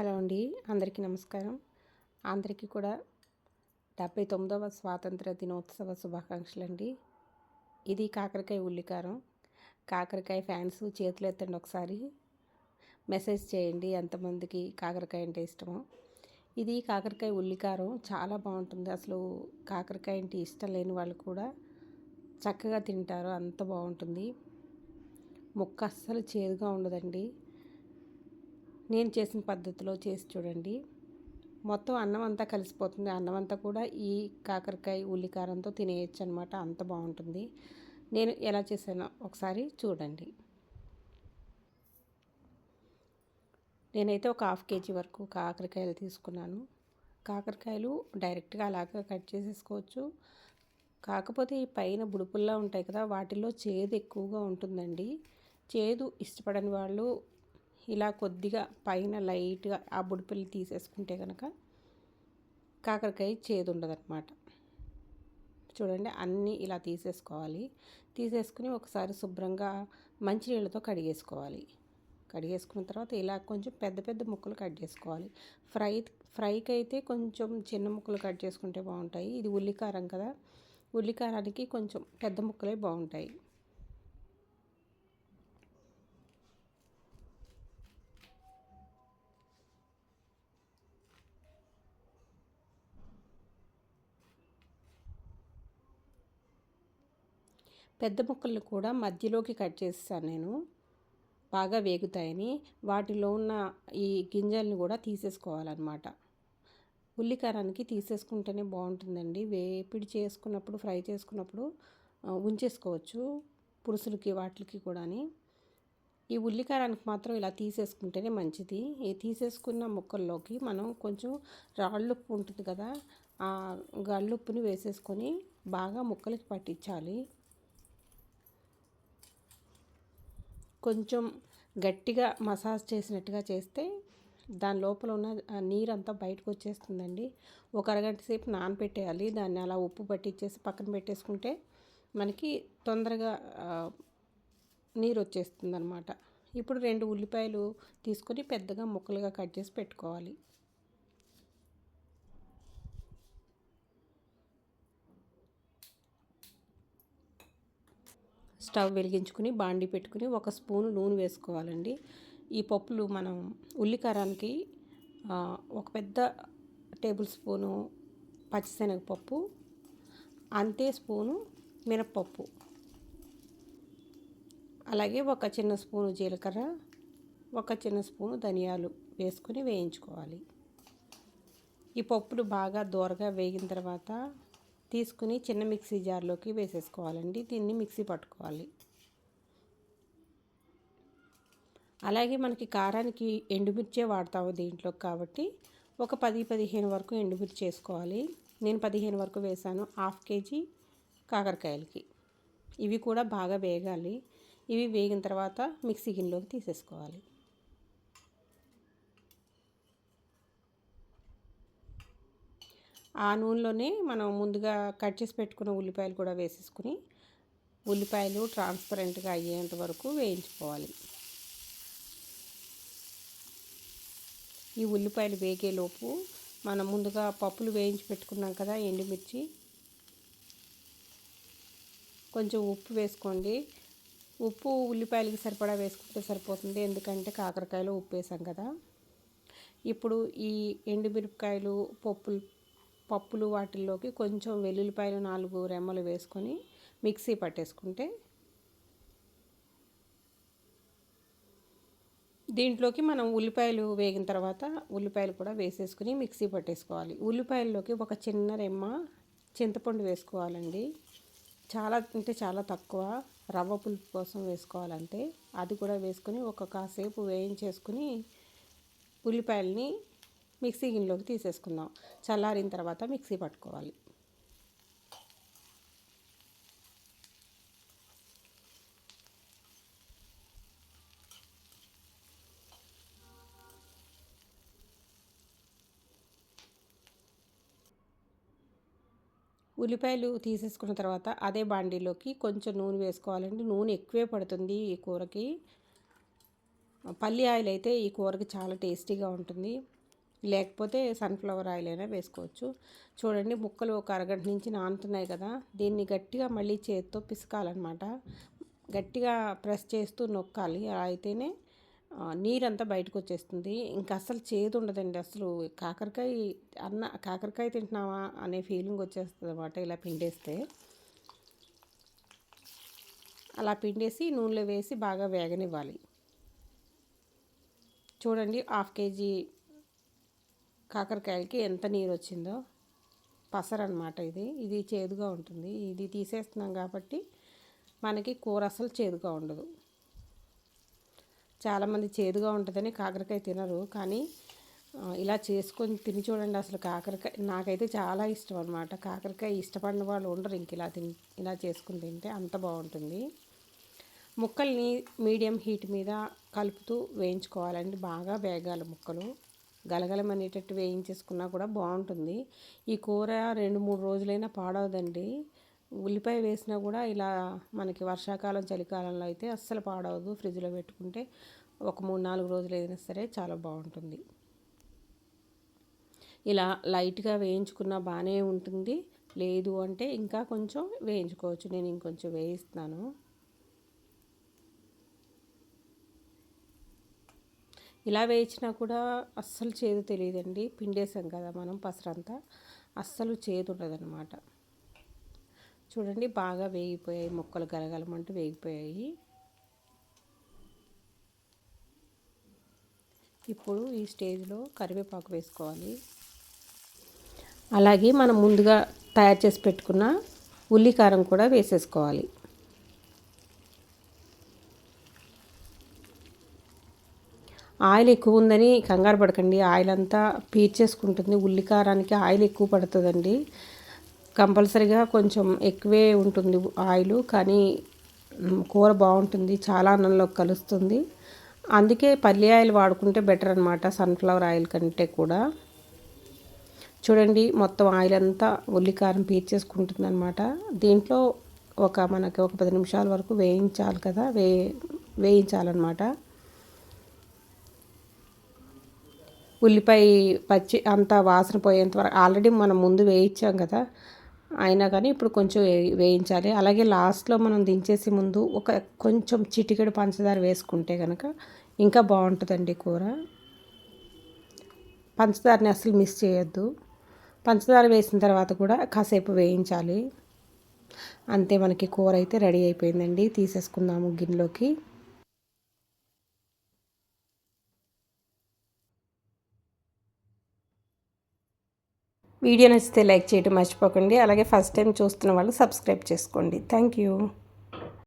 Hello అండి అందరికీ నమస్కారం. అందరికీ కూడా డెబ్బై తొమ్మిదవ స్వాతంత్ర దినోత్సవ శుభాకాంక్షలు అండి. ఇది కాకరకాయ ఉల్లికారం. కాకరకాయ ఫ్యాన్స్ చేతులు ఎత్తండి ఒకసారి. మెసేజ్ చేయండి ఎంతమందికి కాకరకాయ అంటే ఇష్టమో. ఇది కాకరకాయ ఉల్లికారం చాలా బాగుంటుంది. అసలు కాకరకాయ అంటే ఇష్టం లేని వాళ్ళు కూడా చక్కగా తింటారు అంత బాగుంటుంది. ముక్క అస్సలు చేదుగా ఉండదండి. నేను చేసిన పద్ధతిలో చేసి చూడండి. మొత్తం అన్నం అంతా కలిసిపోతుంది. అన్నం అంతా కూడా ఈ కాకరకాయ ఉల్లికారంతో తినేయచ్చు అనమాట అంత బాగుంటుంది. నేను ఎలా చేశానో ఒకసారి చూడండి. నేనైతే ఒక హాఫ్ కేజీ వరకు కాకరకాయలు తీసుకున్నాను. కాకరకాయలు డైరెక్ట్గా అలాగా కట్ చేసేసుకోవచ్చు. కాకపోతే ఈ పైన బుడుపుల్లా ఉంటాయి కదా వాటిల్లో చేదు ఎక్కువగా ఉంటుందండి. చేదు ఇష్టపడని వాళ్ళు ఇలా కొద్దిగా పైన లైట్గా ఆ బుడిపిల్లి తీసేసుకుంటే కనుక కాకరకాయ చేదు ఉండదన్నమాట చూడండి అన్నీ ఇలా తీసేసుకోవాలి. తీసేసుకుని ఒకసారి శుభ్రంగా మంచినీళ్ళతో కడిగేసుకోవాలి. కడిగేసుకున్న తర్వాత ఇలా కొంచెం పెద్ద పెద్ద ముక్కలు కట్ చేసుకోవాలి. ఫ్రై ఫ్రైకి అయితే కొంచెం చిన్న ముక్కలు కట్ చేసుకుంటే బాగుంటాయి. ఇది ఉల్లికారం కదా. ఉల్లికారానికి కొంచెం పెద్ద ముక్కలే బాగుంటాయి. పెద్ద ముక్కలను కూడా మధ్యలోకి కట్ చేస్తాను నేను. బాగా వేగుతాయని. వాటిలో ఉన్న ఈ గింజల్ని కూడా తీసేసుకోవాలన్నమాట. ఉల్లికారానికి తీసేసుకుంటేనే బాగుంటుందండి. వేపిడి చేసుకున్నప్పుడు ఫ్రై చేసుకున్నప్పుడు ఉంచేసుకోవచ్చు పురుసులకి వాటికి కూడాని. ఈ ఉల్లికారానికి మాత్రం ఇలా తీసేసుకుంటేనే మంచిది. ఈ తీసేసుకున్న ముక్కల్లోకి మనం కొంచెం రాళ్ళుప్పు ఉంటుంది కదా ఆ గళ్ళుప్పుని వేసేసుకొని బాగా ముక్కలకి పట్టించాలి. కొంచెం గట్టిగా మసాజ్ చేసినట్టుగా చేస్తే దాని లోపల ఉన్న నీరంతా బయటకు వచ్చేస్తుందండి. ఒక అరగంట సేపు నానబెట్టేయాలి దాన్ని అలా ఉప్పు పట్టించేసి పక్కన పెట్టేసుకుంటే మనకి తొందరగా నీరు వచ్చేస్తుంది అనమాట ఇప్పుడు రెండు ఉల్లిపాయలు తీసుకొని పెద్దగా ముక్కలుగా కట్ చేసి పెట్టుకోవాలి. స్టవ్ వెలిగించుకుని బాండి పెట్టుకుని ఒక స్పూన్ నూనె వేసుకోవాలండి. ఈ పప్పులు మనం ఉల్లికారానికి ఒక పెద్ద టేబుల్ స్పూను పచ్చిశనగపప్పు అంతే స్పూను మినప్పప్పు. అలాగే ఒక చిన్న స్పూను జీలకర్ర ఒక చిన్న స్పూను ధనియాలు వేసుకొని వేయించుకోవాలి. ఈ పప్పులు బాగా దూరగా వేగిన తర్వాత తీసుకుని చిన్న మిక్సీ జార్లోకి వేసేసుకోవాలండి. దీన్ని మిక్సీ పట్టుకోవాలి. అలాగే మనకి కారానికి ఎండుమిర్చే వాడతాము దీంట్లో కాబట్టి ఒక పది పదిహేను వరకు ఎండుమిర్చి వేసుకోవాలి నేను పదిహేను వరకు వేసాను హాఫ్ కేజీ కాకరకాయలకి. ఇవి కూడా బాగా వేగాలి. ఇవి వేగిన తర్వాత మిక్సీ గిన్నెలోకి తీసేసుకోవాలి. ఆ నూనెలోనే మనం ముందుగా కట్ చేసి పెట్టుకున్న ఉల్లిపాయలు కూడా వేసేసుకుని ఉల్లిపాయలు ట్రాన్స్పరెంట్గా అయ్యేంత వరకు వేయించుకోవాలి. ఈ ఉల్లిపాయలు వేగేలోపు మనం ముందుగా పప్పులు వేయించి పెట్టుకున్నాం కదా ఎండుమిర్చి. కొంచెం ఉప్పు వేసుకోండి. ఉప్పు ఉల్లిపాయలకి సరిపడా వేసుకుంటే సరిపోతుంది. ఎందుకంటే కాకరకాయలో ఉప్పు వేసాం కదా. ఇప్పుడు ఈ ఎండుమిరపకాయలు పప్పులు పప్పులు వాటిల్లోకి కొంచెం వెల్లుల్లిపాయలు నాలుగు రెమ్మలు వేసుకొని మిక్సీ పట్టేసుకుంటే దీంట్లోకి మనం ఉల్లిపాయలు వేగిన తర్వాత ఉల్లిపాయలు కూడా వేసేసుకుని మిక్సీ పట్టేసుకోవాలి. ఉల్లిపాయల్లోకి ఒక చిన్న రెమ్మ చింతపండు వేసుకోవాలండి. చాలా అంటే చాలా తక్కువ. రవ్వ పులుపు కోసం వేసుకోవాలంటే అది కూడా వేసుకొని ఒక కాసేపు వేయించేసుకుని ఉల్లిపాయలని మిక్సీ గిన్నెలోకి తీసేసుకుందాం. చల్లారిన తర్వాత మిక్సీ పట్టుకోవాలి. ఉల్లిపాయలు తీసేసుకున్న తర్వాత అదే బాండీలోకి కొంచెం నూనె వేసుకోవాలండి. నూనె ఎక్కువే పడుతుంది ఈ కూరకి. పల్లి ఆయిల్ అయితే ఈ కూరకి చాలా టేస్టీగా ఉంటుంది. లేకపోతే సన్ఫ్లవర్ ఆయిల్ అయినా వేసుకోవచ్చు. చూడండి ముక్కలు ఒక అరగంట నుంచి నానుతున్నాయి కదా దీన్ని గట్టిగా మళ్ళీ చేతితో పిసకాలన్నమాట. గట్టిగా ప్రెస్ చేస్తూ నొక్కాలి అలా అయితేనే నీరంతా బయటకు వచ్చేస్తుంది. ఇంకా అసలు చేదు ఉండదండి అసలు కాకరకాయ అన్న కాకరకాయ తింటున్నావా అనే ఫీలింగ్ వచ్చేస్తుంది అనమాట ఇలా పిండేస్తే. అలా పిండేసి నూనెలో వేసి బాగా వేగనివ్వాలి. చూడండి హాఫ్ కేజీ కాకరకాయలకి ఎంత నీరు వచ్చిందో పసరనమాట ఇది. ఇది చేదుగా ఉంటుంది. ఇది తీసేస్తున్నాం కాబట్టి మనకి కూర అసలు చేదుగా ఉండదు. చాలామంది చేదుగా ఉంటుందని కాకరకాయ తినరు కానీ ఇలా చేసుకొని తిని చూడండి అసలు కాకరకాయ. నాకైతే చాలా ఇష్టం అనమాట కాకరకాయ ఇష్టపడిన వాళ్ళు ఉండరు ఇంక ఇలా తిని ఇలా చేసుకుని తింటే అంత బాగుంటుంది. ముక్కల్ని మీడియం హీట్ మీద కలుపుతూ వేయించుకోవాలండి. బాగా వేగాలి ముక్కలు. గలగలమనేటట్టు వేయించేసుకున్నా కూడా బాగుంటుంది. ఈ కూర రెండు మూడు రోజులైనా పాడవదండి. ఉల్లిపాయ వేసినా కూడా ఇలా మనకి వర్షాకాలం చలికాలంలో అయితే అస్సలు పాడవదు. ఫ్రిడ్జ్లో పెట్టుకుంటే ఒక మూడు నాలుగు రోజులు ఏదైనా సరే చాలా బాగుంటుంది. ఇలా లైట్గా వేయించుకున్న బాగానే ఉంటుంది. లేదు అంటే ఇంకా కొంచెం వేయించుకోవచ్చు. నేను ఇంకొంచెం వేయిస్తాను ఇలా వేయించినా కూడా అస్సలు చేదు తెలియదండి. పిండేసాం కదా మనం పసరంతా. అస్సలు చేదు ఉండదన్నమాట. చూడండి బాగా వేగిపోయాయి. మొక్కలు గలగలమంటూ వేగిపోయాయి. ఇప్పుడు ఈ స్టేజ్లో కరివేపాకు వేసుకోవాలి. అలాగే మనం ముందుగా తయారు చేసి పెట్టుకున్న ఉల్లికారం కూడా వేసేసుకోవాలి. ఆయిల్ ఎక్కువ ఉందని కంగారు పడకండి. ఆయిల్ అంతా పీల్చేసుకుంటుంది ఉల్లికారానికి ఆయిల్ ఎక్కువ పడుతుందండి. కంపల్సరిగా కొంచెం ఎక్కువే ఉంటుంది ఆయిల్ కానీ కూర బాగుంటుంది చాలా అన్నంలో కలుస్తుంది. అందుకే పల్లి ఆయిల్ వాడుకుంటే బెటర్ అనమాట సన్ఫ్లవర్ ఆయిల్ కంటే కూడా. చూడండి మొత్తం ఆయిల్ అంతా ఉల్లికారం పీర్చేసుకుంటుంది అనమాట దీంట్లో ఒక మనకి ఒక పది నిమిషాల వరకు వేయించాలి కదా వే వేయించాలన్నమాట. ఉల్లిపాయ పచ్చి అంతా వాసన పోయేంత వరకు ఆల్రెడీ మనం ముందు వేయించాం కదా అయినా కానీ ఇప్పుడు కొంచెం వేయించాలి. అలాగే లాస్ట్లో మనం దించేసి ముందు ఒక కొంచెం చిటికెడు పంచదార వేసుకుంటే కనుక ఇంకా బాగుంటుందండి కూర. పంచదారని అసలు మిస్ చేయొద్దు. పంచదార వేసిన తర్వాత కూడా కాసేపు వేయించాలి. అంతే మనకి కూర అయితే రెడీ అయిపోయిందండి. తీసేసుకుందాము గిన్నెలోకి. వీడియో నచ్చితే లైక్ చేయడం మర్చిపోకండి. అలాగే ఫస్ట్ టైం చూస్తున్న వాళ్ళు సబ్స్క్రైబ్ చేసుకోండి. Thank you.